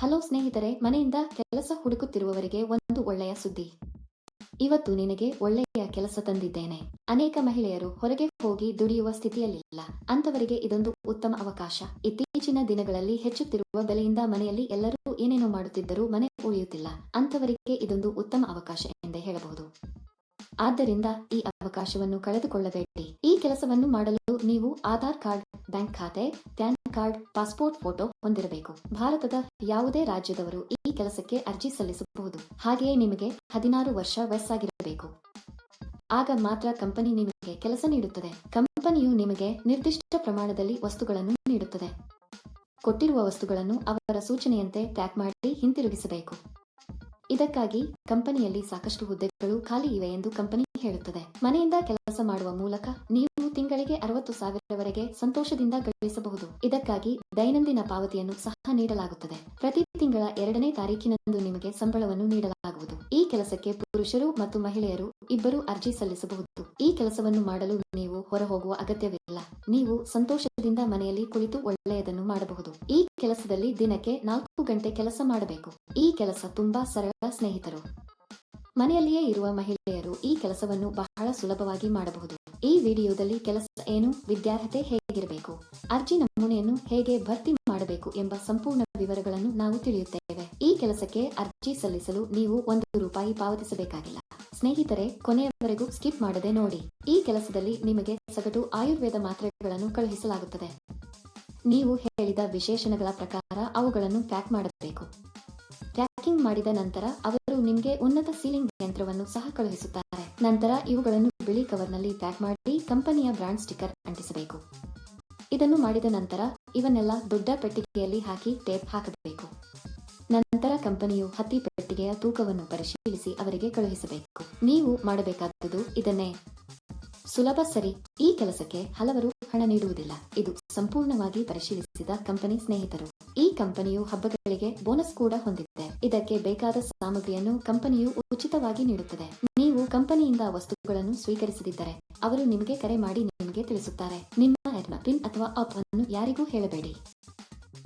Hello ಸ್ನೇಹಿತರೆ, ಮನೆಯಿಂದ ಕೆಲಸ ಹುಡುಕುತ್ತಿರುವವರಿಗೆ ಒಂದು ಒಳ್ಳೆಯ ಸುದ್ದಿ. ಇವತ್ತು ನಿನಗೆ ಒಳ್ಳೆಯ ಕೆಲಸ ತಂದಿದ್ದೇನೆ. ಅನೇಕ ಮಹಿಳೆಯರು ಹೊರಗೆ ಹೋಗಿ ದುಡಿಯುವ ಸ್ಥಿತಿಯಲ್ಲಿಲ್ಲ. ಅಂತವರಿಗೆ ಇದೊಂದು ಉತ್ತಮ ಅವಕಾಶ. ಇತ್ತೀಚಿನ ದಿನಗಳಲ್ಲಿ ಹೆಚ್ಚುತ್ತಿರುವ ಬೆಲೆಯಿಂದ ಮನೆಯಲ್ಲಿ ಎಲ್ಲರೂ ಏನೇನು ಮಾಡುತ್ತಿದ್ದರೂ ಮನೆ ಉಳಿಯುತ್ತಿಲ್ಲ. ಅಂತವರಿಗೆ ಇದೊಂದು ಉತ್ತಮ ಅವಕಾಶ ಎಂದೇ ಹೇಳಬಹುದು. ಆದ್ದರಿಂದ ಈ ಅವಕಾಶವನ್ನು ಕಳೆದುಕೊಳ್ಳಬೇಡಿ. ಈ ಕೆಲಸವನ್ನು ಮಾಡಲು ನೀವು ಆಧಾರ್ ಕಾರ್ಡ್, ಬ್ಯಾಂಕ್ ಖಾತೆ, ಪ್ಯಾನ್ ಕಾರ್ಡ್, ಪಾಸ್ಪೋರ್ಟ್ ಫೋಟೋ ಹೊಂದಿರಬೇಕು. ಭಾರತದ ಯಾವುದೇ ರಾಜ್ಯದವರು ಈ ಕೆಲಸಕ್ಕೆ ಅರ್ಜಿ ಸಲ್ಲಿಸಬಹುದು. ಹಾಗೆಯೇ ನಿಮಗೆ ಹದಿನಾರು ವರ್ಷ ವಯಸ್ಸಾಗಿರಬೇಕು. ಆಗ ಮಾತ್ರ ಕಂಪನಿ ನಿಮಗೆ ಕೆಲಸ ನೀಡುತ್ತದೆ. ಕಂಪನಿಯು ನಿಮಗೆ ನಿರ್ದಿಷ್ಟ ಪ್ರಮಾಣದಲ್ಲಿ ವಸ್ತುಗಳನ್ನು ನೀಡುತ್ತದೆ. ಕೊಟ್ಟಿರುವ ವಸ್ತುಗಳನ್ನು ಅವರ ಸೂಚನೆಯಂತೆ ಪ್ಯಾಕ್ ಮಾಡಿ ಹಿಂತಿರುಗಿಸಬೇಕು. ಇದಕ್ಕಾಗಿ ಕಂಪನಿಯಲ್ಲಿ ಸಾಕಷ್ಟು ಹುದ್ದೆಗಳು ಖಾಲಿ ಇವೆ ಎಂದು ಕಂಪನಿ ಹೇಳುತ್ತದೆ. ಮನೆಯಿಂದ ಕೆಲಸ ಮಾಡುವ ಮೂಲಕ ನೀವು ತಿಂಗಳಿಗೆ ಅರವತ್ತು ಸಾವಿರವರೆಗೆ ಸಂತೋಷದಿಂದ ಗಳಿಸಬಹುದು. ಇದಕ್ಕಾಗಿ ದೈನಂದಿನ ಪಾವತಿಯನ್ನು ಸಹ ನೀಡಲಾಗುತ್ತದೆ. ಪ್ರತಿ ತಿಂಗಳ ಎರಡನೇ ತಾರೀಕಿನಂದು ನಿಮಗೆ ಸಂಬಳವನ್ನು ನೀಡಲಾಗುವುದು. ಈ ಕೆಲಸಕ್ಕೆ ಪುರುಷರು ಮತ್ತು ಮಹಿಳೆಯರು ಇಬ್ಬರು ಅರ್ಜಿ ಸಲ್ಲಿಸಬಹುದು. ಈ ಕೆಲಸವನ್ನು ಮಾಡಲು ನೀವು ಹೊರಹೋಗುವ ಅಗತ್ಯವಿಲ್ಲ. ನೀವು ಸಂತೋಷದಿಂದ ಮನೆಯಲ್ಲಿ ಕುಳಿತು ಒಳ್ಳೆಯದನ್ನು ಮಾಡಬಹುದು. ಈ ಕೆಲಸದಲ್ಲಿ ದಿನಕ್ಕೆ ನಾಲ್ಕು ಗಂಟೆ ಕೆಲಸ ಮಾಡಬೇಕು. ಈ ಕೆಲಸ ತುಂಬಾ ಸರಳ ಸ್ನೇಹಿತರು. ಮನೆಯಲ್ಲಿಯೇ ಇರುವ ಮಹಿಳೆಯರು ಈ ಕೆಲಸವನ್ನು ಬಹಳ ಸುಲಭವಾಗಿ ಮಾಡಬಹುದು. ಈ ವಿಡಿಯೋದಲ್ಲಿ ಕೆಲಸ ಏನು, ವಿದ್ಯಾರ್ಹತೆ ಹೇಗಿರಬೇಕು, ಅರ್ಜಿ ನಮೂನೆಯನ್ನು ಹೇಗೆ ಭರ್ತಿ ಮಾಡಬೇಕು ಎಂಬ ಸಂಪೂರ್ಣ ವಿವರಗಳನ್ನು ನಾವು ತಿಳಿಯುತ್ತೇವೆ. ಈ ಕೆಲಸಕ್ಕೆ ಅರ್ಜಿ ಸಲ್ಲಿಸಲು ನೀವು ಒಂದು ರೂಪಾಯಿ ಪಾವತಿಸಬೇಕಾಗಿಲ್ಲ. ಸ್ನೇಹಿತರೆ, ಕೊನೆಯವರೆಗೂ ಸ್ಕಿಪ್ ಮಾಡದೆ ನೋಡಿ. ಈ ಕೆಲಸದಲ್ಲಿ ನಿಮಗೆ ಸಗಟು ಆಯುರ್ವೇದ ಮಾತ್ರೆಗಳನ್ನು ಕಳುಹಿಸಲಾಗುತ್ತದೆ. ನೀವು ಹೇಳಿದ ವಿಶೇಷಣಗಳ ಪ್ರಕಾರ ಅವುಗಳನ್ನು ಪ್ಯಾಕ್ ಮಾಡಬೇಕು. ಪ್ಯಾಕಿಂಗ್ ಮಾಡಿದ ನಂತರ ಅವರು ನಿಮಗೆ ಉನ್ನತ ಸೀಲಿಂಗ್ ಯಂತ್ರವನ್ನು ಸಹ ಕಳುಹಿಸುತ್ತಾರೆ. ನಂತರ ಇವುಗಳನ್ನು ಬಿಳಿ ಕವರ್ನಲ್ಲಿ ಪ್ಯಾಕ್ ಮಾಡಿ ಕಂಪನಿಯ ಬ್ರಾಂಡ್ ಸ್ಟಿಕ್ಕರ್ ಅಂಟಿಸಬೇಕು. ಇದನ್ನು ಮಾಡಿದ ನಂತರ ಇವನ್ನೆಲ್ಲ ದೊಡ್ಡ ಪೆಟ್ಟಿಗೆಯಲ್ಲಿ ಹಾಕಿ ಟೇಪ್ ಹಾಕಬೇಕು. ನಂತರ ಕಂಪನಿಯು ಹತ್ತಿ ಪೆಟ್ಟಿಗೆಯ ತೂಕವನ್ನು ಪರಿಶೀಲಿಸಿ ಅವರಿಗೆ ಕಳುಹಿಸಬೇಕು. ನೀವು ಮಾಡಬೇಕಾದುದು ಇದನ್ನೇ. ಸುಲಭ ಸರಿ, ಈ ಕೆಲಸಕ್ಕೆ ಹಲವರು ಹಣ ನೀಡುವುದಿಲ್ಲ. ಇದು ಸಂಪೂರ್ಣವಾಗಿ ಪರಿಶೀಲಿಸಿದ ಕಂಪನಿ ಸ್ನೇಹಿತರು. ಈ ಕಂಪನಿಯು ಹಬ್ಬಗಳಿಗೆ ಬೋನಸ್ ಕೂಡ ಹೊಂದಿದೆ. ಇದಕ್ಕೆ ಬೇಕಾದ ಸಾಮಗ್ರಿಯನ್ನು ಕಂಪನಿಯು ಉಚಿತವಾಗಿ ನೀಡುತ್ತದೆ. ನೀವು ಕಂಪನಿಯಿಂದ ವಸ್ತುಗಳನ್ನು ಸ್ವೀಕರಿಸದಿದ್ದರೆ ಅವರು ನಿಮಗೆ ಕರೆ ಮಾಡಿ ನಿಮಗೆ ತಿಳಿಸುತ್ತಾರೆ. ನಿಮ್ಮ ಪಿನ್ ಅಥವಾ ಅಪ್ ಅನ್ನು ಯಾರಿಗೂ ಹೇಳಬೇಡಿ.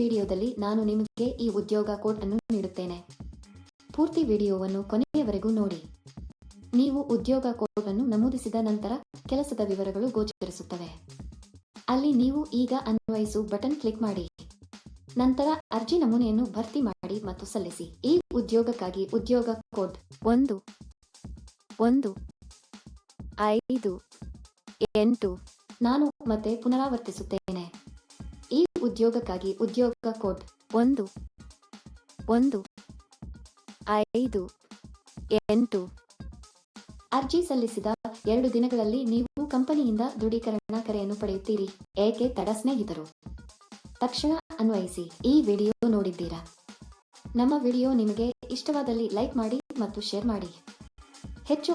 ವಿಡಿಯೋದಲ್ಲಿ ನಾನು ನಿಮಗೆ ಈ ಉದ್ಯೋಗ ಕೋಡ್ ಅನ್ನು ನೀಡುತ್ತೇನೆ. ಪೂರ್ತಿ ವಿಡಿಯೋವನ್ನು ಕೊನೆಯವರೆಗೂ ನೋಡಿ. ನೀವು ಉದ್ಯೋಗ ಕೋಡ್ ಅನ್ನು ನಮೂದಿಸಿದ ನಂತರ ಕೆಲಸದ ವಿವರಗಳು ಗೋಚರಿಸುತ್ತವೆ. ಅಲ್ಲಿ ನೀವು ಈಗ ಅನ್ವಯಿಸು ಬಟನ್ ಕ್ಲಿಕ್ ಮಾಡಿ. ನಂತರ ಅರ್ಜಿ ನಮೂನೆಯನ್ನು ಭರ್ತಿ ಮಾಡಿ ಮತ್ತು ಸಲ್ಲಿಸಿ. ಈ ಉದ್ಯೋಗಕ್ಕಾಗಿ ಉದ್ಯೋಗ ಕೋಡ್ ಒಂದು ಒಂದು, ಐದು, ಎಂಟು ನಾನು ಮತ್ತೆ ಪುನರಾವರ್ತಿಸುತ್ತೇನೆ. ಉದ್ಯೋಗಕ್ಕಾಗಿ ಉದ್ಯೋಗ ಕೋಡ್ ಒಂದು ಒಂದು, ಐದು, ಎಂಟು. ಅರ್ಜಿ ಸಲ್ಲಿಸಿದ ಎರಡು ದಿನಗಳಲ್ಲಿ ನೀವು ಕಂಪನಿಯಿಂದ ದೃಢೀಕರಣ ಕರೆಯನ್ನು ಪಡೆಯುತ್ತೀರಿ, ಏಕೆ ತಡ ಸ್ನೇಹಿತರು? ತಕ್ಷಣ ಅನ್ವಯಿಸಿ, ಈ ವಿಡಿಯೋ ನೋಡಿದ್ದೀರಾ? ನಮ್ಮ ವಿಡಿಯೋ ನಿಮಗೆ ಇಷ್ಟವಾದಲ್ಲಿ ಲೈಕ್ ಮಾಡಿ ಮತ್ತು ಶೇರ್ ಮಾಡಿ. ಹೆಚ್ಚು